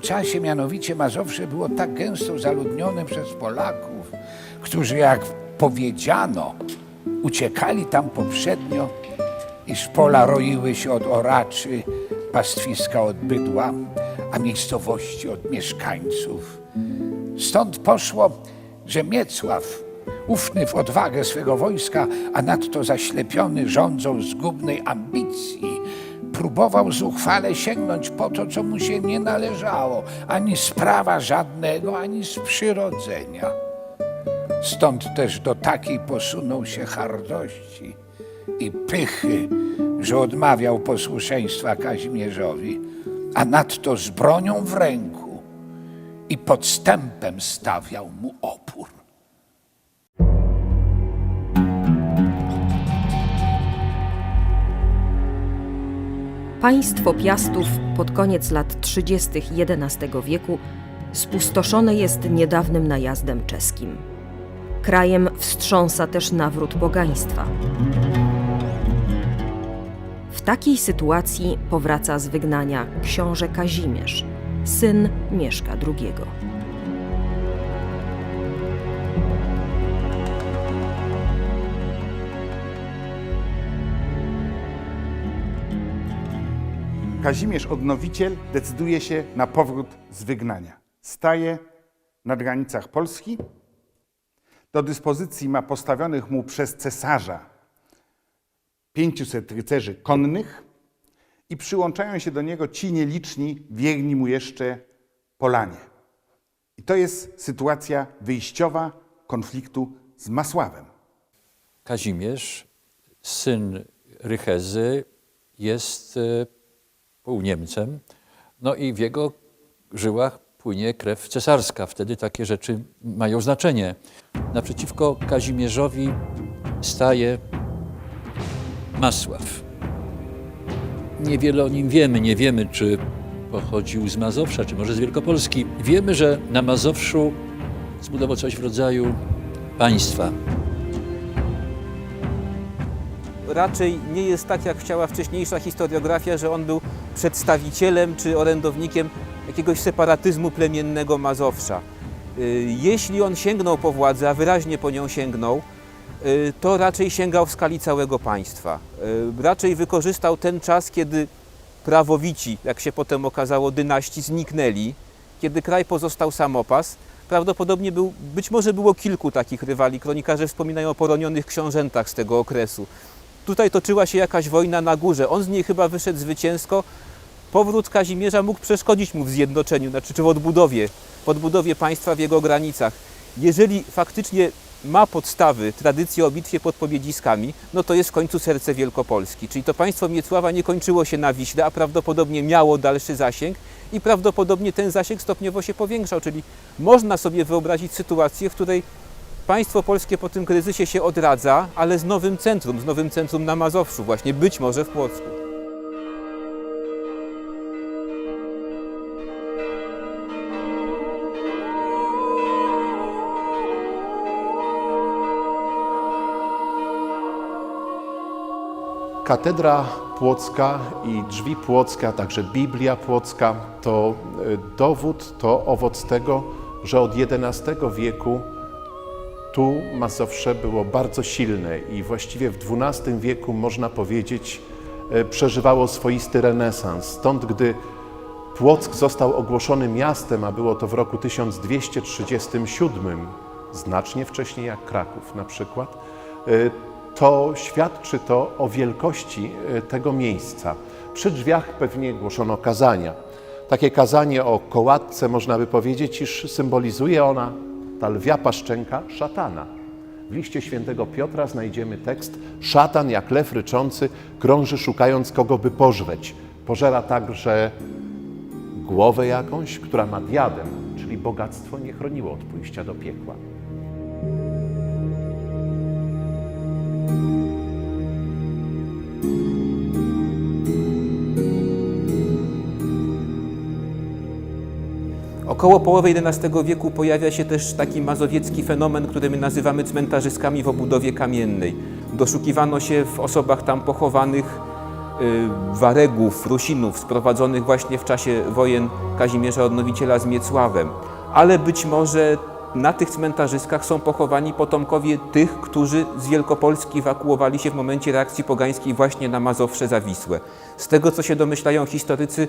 czasie mianowicie Mazowsze było tak gęsto zaludnione przez Polaków, którzy, jak powiedziano, uciekali tam poprzednio, iż pola roiły się od oraczy, pastwiska od bydła, a miejscowości od mieszkańców. Stąd poszło, że Miecław, ufny w odwagę swego wojska, a nadto zaślepiony rządzą zgubnej ambicji, próbował zuchwale sięgnąć po to, co mu się nie należało, ani z prawa żadnego, ani z przyrodzenia. Stąd też do takiej posunął się hardości i pychy, że odmawiał posłuszeństwa Kazimierzowi, a nadto z bronią w ręku i podstępem stawiał mu opór. Państwo Piastów pod koniec lat 30. XI wieku spustoszone jest niedawnym najazdem czeskim. Krajem wstrząsa też nawrót pogaństwa. W takiej sytuacji powraca z wygnania książę Kazimierz, syn Mieszka II. Kazimierz Odnowiciel decyduje się na powrót z wygnania. Staje na granicach Polski. Do dyspozycji ma postawionych mu przez cesarza 500 rycerzy konnych i przyłączają się do niego ci nieliczni, wierni mu jeszcze Polanie. I to jest sytuacja wyjściowa konfliktu z Masławem. Kazimierz, syn Rychezy, jest e, półniemcem, no i w jego żyłach płynie krew cesarska. Wtedy takie rzeczy mają znaczenie. Naprzeciwko Kazimierzowi staje Masław. Niewiele o nim wiemy. Nie wiemy, czy pochodził z Mazowsza, czy może z Wielkopolski. Wiemy, że na Mazowszu zbudował coś w rodzaju państwa. Raczej nie jest tak, jak chciała wcześniejsza historiografia, że on był przedstawicielem czy orędownikiem jakiegoś separatyzmu plemiennego Mazowsza. Y, Jeśli on sięgnął po władzę, a wyraźnie po nią sięgnął, y, to raczej sięgał w skali całego państwa. Y, Raczej wykorzystał ten czas, kiedy prawowici, jak się potem okazało, dynastii zniknęli, kiedy kraj pozostał samopas. Prawdopodobnie był, być może było kilku takich rywali. Kronikarze wspominają o poronionych książętach z tego okresu. Tutaj toczyła się jakaś wojna na górze. On z niej chyba wyszedł zwycięsko. Powrót Kazimierza mógł przeszkodzić mu w zjednoczeniu, znaczy czy w odbudowie, w odbudowie państwa w jego granicach. Jeżeli faktycznie ma podstawy, tradycję o bitwie pod Pobiedziskami, no to jest w końcu serce Wielkopolski. Czyli to państwo Miecława nie kończyło się na Wiśle, a prawdopodobnie miało dalszy zasięg i prawdopodobnie ten zasięg stopniowo się powiększał. Czyli można sobie wyobrazić sytuację, w której Państwo polskie po tym kryzysie się odradza, ale z nowym centrum, z nowym centrum na Mazowszu, właśnie być może w Płocku. Katedra Płocka i drzwi Płocka, a także Biblia Płocka to e, dowód, to owoc tego, że od XI wieku tu Mazowsze było bardzo silne i właściwie w XII wieku, można powiedzieć, e, przeżywało swoisty renesans. Stąd, gdy Płock został ogłoszony miastem, a było to w roku 1237, znacznie wcześniej jak Kraków na przykład, e, to świadczy to o wielkości e, tego miejsca. Przy drzwiach pewnie głoszono kazania. Takie kazanie o kołatce można by powiedzieć, iż symbolizuje ona, ta lwia paszczęka, szatana. W liście świętego Piotra znajdziemy tekst Szatan jak lew ryczący krąży szukając kogo by pożreć. Pożera także głowę jakąś, która ma diadem, czyli bogactwo nie chroniło od pójścia do piekła. Około połowy XI wieku pojawia się też taki mazowiecki fenomen, który my nazywamy cmentarzyskami w obudowie kamiennej. Doszukiwano się w osobach tam pochowanych y, Waregów, Rusinów sprowadzonych właśnie w czasie wojen Kazimierza Odnowiciela z Miecławem. Ale być może na tych cmentarzyskach są pochowani potomkowie tych, którzy z Wielkopolski ewakuowali się w momencie reakcji pogańskiej właśnie na Mazowsze Zawisłe. Z tego, co się domyślają historycy,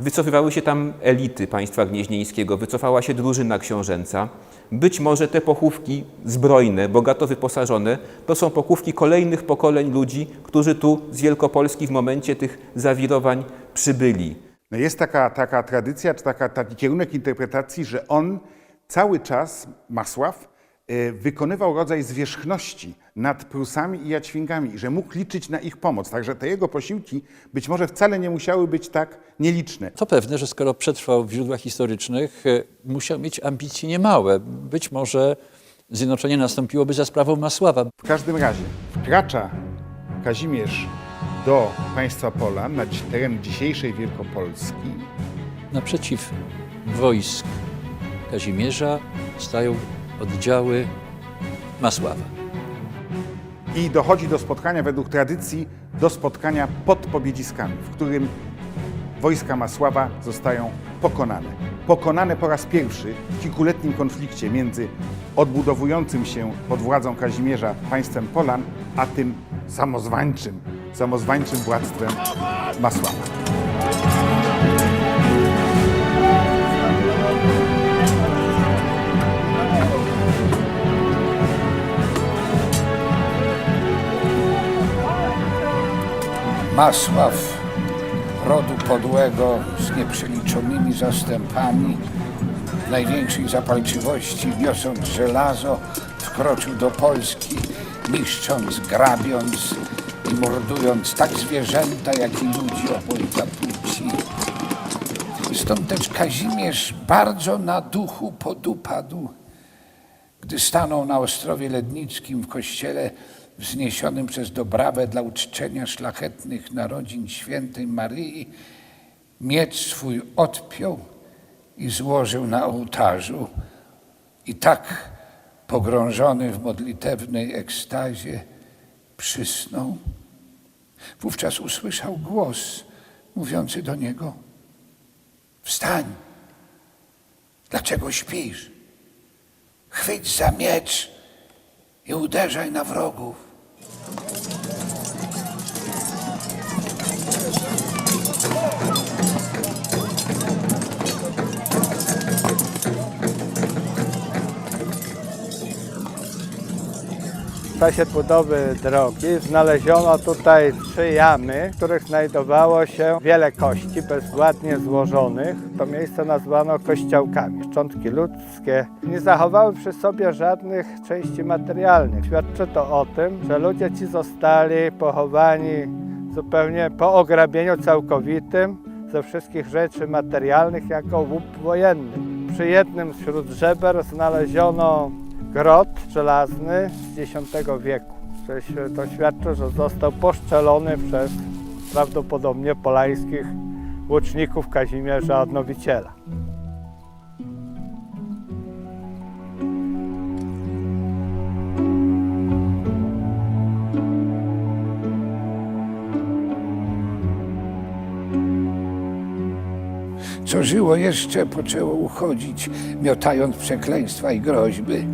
wycofywały się tam elity państwa gnieźnieńskiego, wycofała się drużyna książęca. Być może te pochówki zbrojne, bogato wyposażone, to są pochówki kolejnych pokoleń ludzi, którzy tu z Wielkopolski w momencie tych zawirowań przybyli. No jest taka, taka tradycja, czy taka, taki kierunek interpretacji, że on cały czas, Masław, e, wykonywał rodzaj zwierzchności nad Prusami i Jaćwingami, i że mógł liczyć na ich pomoc. Także te jego posiłki być może wcale nie musiały być tak nieliczne. To pewne, że skoro przetrwał w źródłach historycznych, e, musiał mieć ambicje niemałe. Być może zjednoczenie nastąpiłoby za sprawą Masława. W każdym razie wkracza Kazimierz do państwa Polan, na teren dzisiejszej Wielkopolski. Naprzeciw wojsk Kazimierza stają oddziały Masława. I dochodzi do spotkania, według tradycji, do spotkania pod Pobiedziskami, w którym wojska Masława zostają pokonane. Pokonane po raz pierwszy w kilkuletnim konflikcie między odbudowującym się pod władzą Kazimierza państwem Polan, a tym samozwańczym, samozwańczym władztwem Masława. Masław, rodu podłego z nieprzeliczonymi zastępami, największej zapalczywości niosąc żelazo, wkroczył do Polski, niszcząc, grabiąc i mordując tak zwierzęta, jak i ludzi obojga płci. Stąd też Kazimierz bardzo na duchu podupadł, gdy stanął na Ostrowie Lednickim w kościele wzniesionym przez Dobrawę dla uczczenia szlachetnych narodzin świętej Maryi, miecz swój odpiął i złożył na ołtarzu. I tak pogrążony w modlitewnej ekstazie przysnął. Wówczas usłyszał głos mówiący do niego: Wstań! Dlaczego śpisz? Chwyć za miecz i uderzaj na wrogów. Czasie budowy drogi znaleziono tutaj trzy jamy, w których znajdowało się wiele kości bezwładnie złożonych. To miejsce nazwano kościołkami. Szczątki ludzkie nie zachowały przy sobie żadnych części materialnych. Świadczy to o tym, że ludzie ci zostali pochowani zupełnie po ograbieniu całkowitym ze wszystkich rzeczy materialnych jako łup wojenny. Przy jednym wśród żeber znaleziono grot żelazny z X wieku. To świ- To świadczy, że został poszczelony przez prawdopodobnie polańskich łuczników Kazimierza Odnowiciela. Co żyło jeszcze, poczęło uchodzić, miotając przekleństwa i groźby.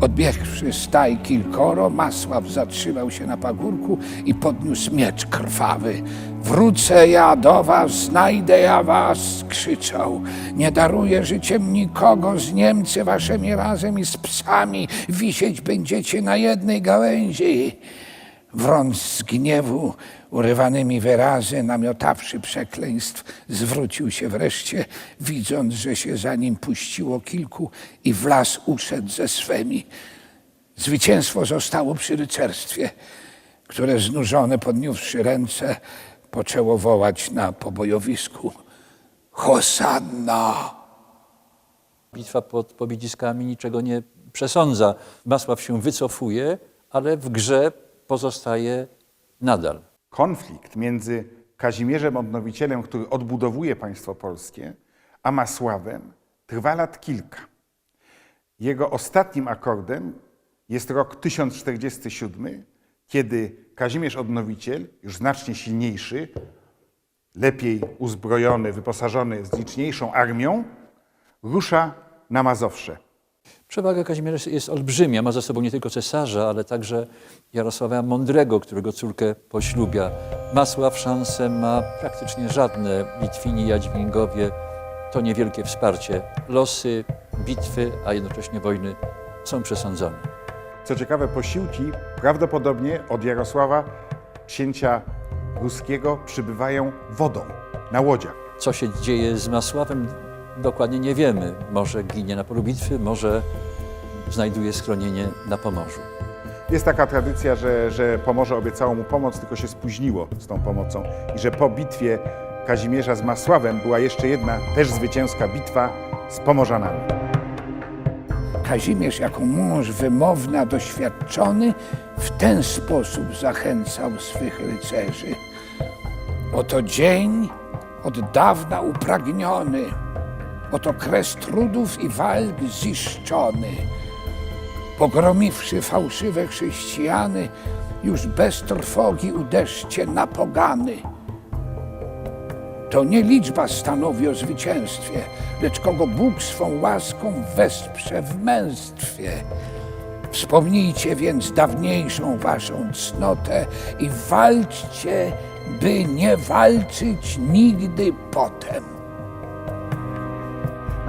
Odbiegłszy staj kilkoro, Masław zatrzymał się na pagórku i podniósł miecz krwawy. Wrócę ja do was, znajdę ja was, krzyczał. Nie daruję życiem nikogo, z Niemcy waszymi razem i z psami wisieć będziecie na jednej gałęzi. Wrąc z gniewu, urywanymi wyrazy, namiotawszy przekleństw, zwrócił się wreszcie, widząc, że się za nim puściło kilku i w las uszedł ze swymi. Zwycięstwo zostało przy rycerstwie, które znużone podniósłszy ręce, poczęło wołać na pobojowisku Hosanna! Bitwa pod Pobiedziskami niczego nie przesądza. Masław się wycofuje, ale w grze pozostaje nadal. Konflikt między Kazimierzem Odnowicielem, który odbudowuje państwo polskie, a Masławem trwa lat kilka. Jego ostatnim akordem jest rok 1047, kiedy Kazimierz Odnowiciel, już znacznie silniejszy, lepiej uzbrojony, wyposażony, z liczniejszą armią, rusza na Mazowsze. Przewaga Kazimierza jest olbrzymia. Ma za sobą nie tylko cesarza, ale także Jarosława Mądrego, którego córkę poślubia. Masław szansę ma praktycznie żadne. Litwini, Jadźwigowie to niewielkie wsparcie. Losy, bitwy, a jednocześnie wojny są przesądzone. Co ciekawe, posiłki prawdopodobnie od Jarosława, księcia ruskiego, przybywają wodą na łodziach. Co się dzieje z Masławem, dokładnie nie wiemy. Może ginie na polu bitwy, może znajduje schronienie na Pomorzu. Jest taka tradycja, że, że Pomorze obiecało mu pomoc, tylko się spóźniło z tą pomocą i że po bitwie Kazimierza z Masławem była jeszcze jedna też zwycięska bitwa z Pomorzanami. Kazimierz jako mąż wymowny, a doświadczony w ten sposób zachęcał swych rycerzy. Oto dzień od dawna upragniony, oto kres trudów i walk ziszczony. Pogromiwszy fałszywe chrześcijany, już bez trwogi uderzcie na pogany. To nie liczba stanowi o zwycięstwie, lecz kogo Bóg swą łaską wesprze w męstwie. Wspomnijcie więc dawniejszą waszą cnotę i walczcie, by nie walczyć nigdy potem.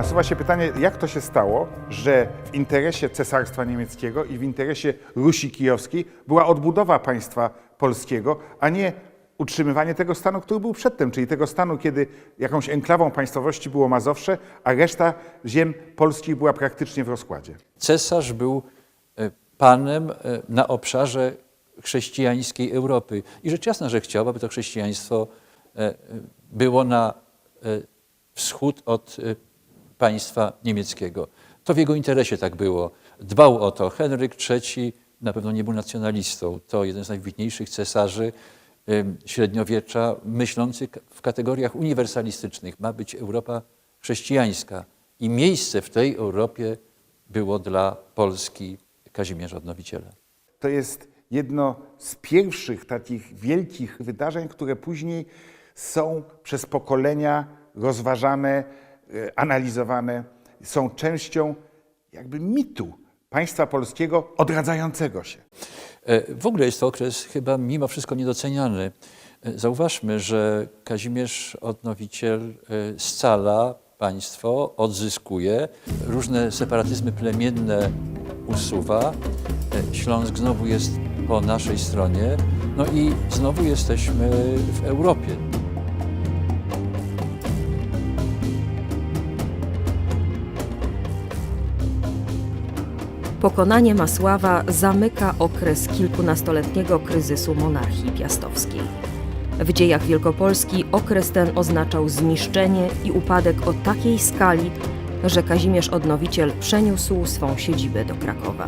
Nasuwa się pytanie, jak to się stało, że w interesie Cesarstwa Niemieckiego i w interesie Rusi Kijowskiej była odbudowa państwa polskiego, a nie utrzymywanie tego stanu, który był przedtem, czyli tego stanu, kiedy jakąś enklawą państwowości było Mazowsze, a reszta ziem polskich była praktycznie w rozkładzie. Cesarz był e, panem e, na obszarze chrześcijańskiej Europy. I rzecz jasna, że chciał, aby to chrześcijaństwo e, było na wschód od państwa niemieckiego. To w jego interesie tak było. Dbał o to. Henryk III na pewno nie był nacjonalistą. To jeden z najwybitniejszych cesarzy średniowiecza, myślący w kategoriach uniwersalistycznych. Ma być Europa chrześcijańska. I miejsce w tej Europie było dla Polski Kazimierza Odnowiciela. To jest jedno z pierwszych takich wielkich wydarzeń, które później są przez pokolenia rozważane, analizowane, są częścią jakby mitu państwa polskiego odradzającego się. E, W ogóle jest to okres chyba mimo wszystko niedoceniany. E, Zauważmy, że Kazimierz Odnowiciel e, scala państwo, odzyskuje, różne separatyzmy plemienne usuwa. E, Śląsk znowu jest po naszej stronie, no i znowu jesteśmy w Europie. Pokonanie Masława zamyka okres kilkunastoletniego kryzysu monarchii piastowskiej. W dziejach Wielkopolski okres ten oznaczał zniszczenie i upadek o takiej skali, że Kazimierz Odnowiciel przeniósł swą siedzibę do Krakowa.